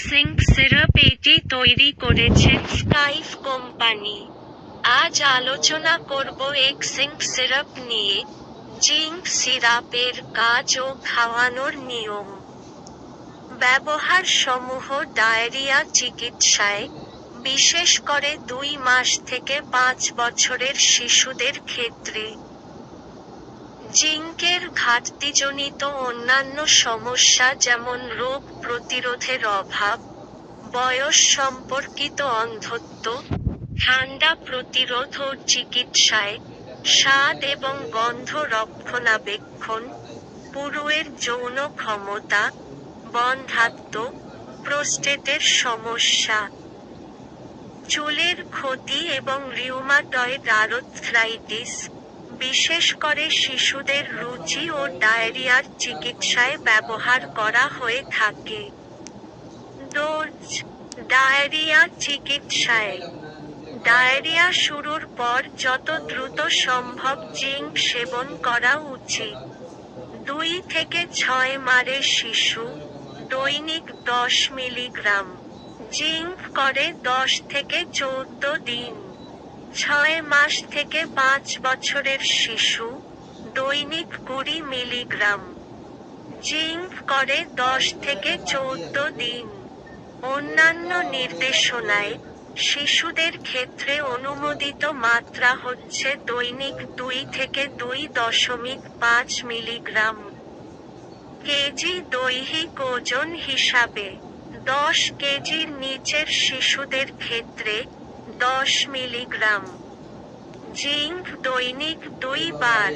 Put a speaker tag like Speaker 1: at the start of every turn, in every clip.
Speaker 1: Sync syrup এটি তৈরি করেছে স্কাইফ কোম্পানি আজ আলোচনা করব এক সিঙ্ক সিরাপ নিয়ে জিঙ্ক সিরাপের কাজ ও খাওয়ানোর নিয়ম। ব্যবহার সমূহ ডায়রিয়া চিকিৎসায়, বিশেষ করে দুই মাস থেকে পাঁচ বছরের শিশুদের ক্ষেত্রে। জিঙ্কের ঘাটতিজনিত অন্যান্য সমস্যা যেমন রোগ প্রতিরোধের অভাব, বয়স সম্পর্কিত অন্ধত্ব, ঠান্ডা প্রতিরোধ ও চিকিৎসায় স্বাদ এবং গন্ধ রক্ষণাবেক্ষণ, পুরুয়ের যৌন ক্ষমতা, বন্ধাত্ম, প্রোস্টেটের সমস্যা। চুলের ক্ষতি এবং রিউমাটয়েড আরথ্রাইটিস বিশেষ করে শিশুদের রুচি ও ডায়রিয়ার চিকিৎসায় ব্যবহার করা হয়ে থাকে। ডোজ ডায়রিয়া চিকিৎসায়। ডায়রিয়া শুরুর পর যত দ্রুত সম্ভব জিঙ্ক সেবন করা উচিত। দুই থেকে ছয় মারের শিশু, দৈনিক দশ মিলিগ্রাম। জিঙ্ক করে দশ থেকে চৌদ্দ দিন। ছয় মাস থেকে পাঁচ বছরের শিশু, দৈনিক কুড়ি মিলিগ্রাম। জিঙ্ক করে দশ থেকে চৌদ্দ দিন। অন্যান্য নির্দেশনায় শিশুদের ক্ষেত্রে অনুমোদিত মাত্রা হচ্ছে দৈনিক দুই থেকে দুই দশমিক পাঁচ মিলিগ্রাম। কেজি দৈহিক ওজন হিসাবে দশ কেজির নিচের শিশুদের ক্ষেত্রে দশ মিলিগ্রাম। জিঙ্ক দৈনিক দুই বার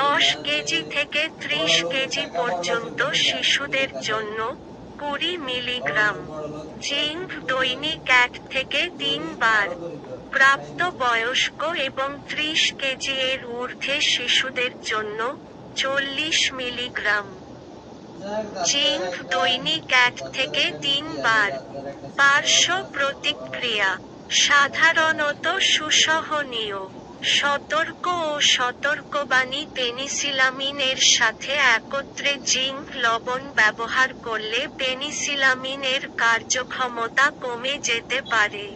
Speaker 1: দশ কেজি থেকে ত্রিশ কেজি পর্যন্ত শিশুদের জন্য কুড়ি মিলিগ্রাম। জিঙ্ক দৈনিক এক থেকে তিন বার প্রাপ্তবয়স্ক এবং ত্রিশ কেজি এর ঊর্ধ্বে শিশুদের জন্য চল্লিশ মিলিগ্রাম। জিঙ্ক দৈনিক এক থেকে তিন বার পার্শ্ব প্রতিক্রিয়া সাধারণত সুসহনীয়। সতর্ক ও সতর্কবাণী পেনিসিলামিন এর সাথে একত্রে জিঙ্ক লবণ ব্যবহার করলে পেনিসিলামিন এর কার্যক্ষমতা কমে যেতে পারে।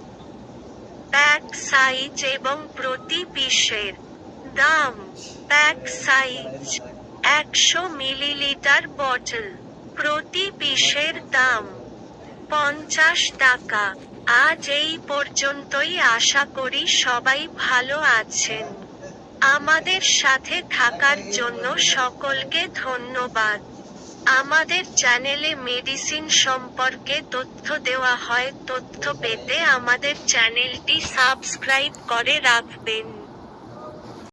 Speaker 1: প্যাক সাইজ এবং প্রতি পিসের দাম প্যাক সাইজ একশো মিলিলিটার বটল। প্রতি পিসের দাম পঞ্চাশ টাকা। আজ এই পর্যন্তই আশা করি সবাই ভালো আছেন। আমাদের সাথে থাকার জন্য সকলকে ধন্যবাদ। আমাদের চ্যানেলে মেডিসিন সম্পর্কে তথ্য দেওয়া হয়, তথ্য পেতে আমাদের চ্যানেলটি সাবস্ক্রাইব করে রাখবেন।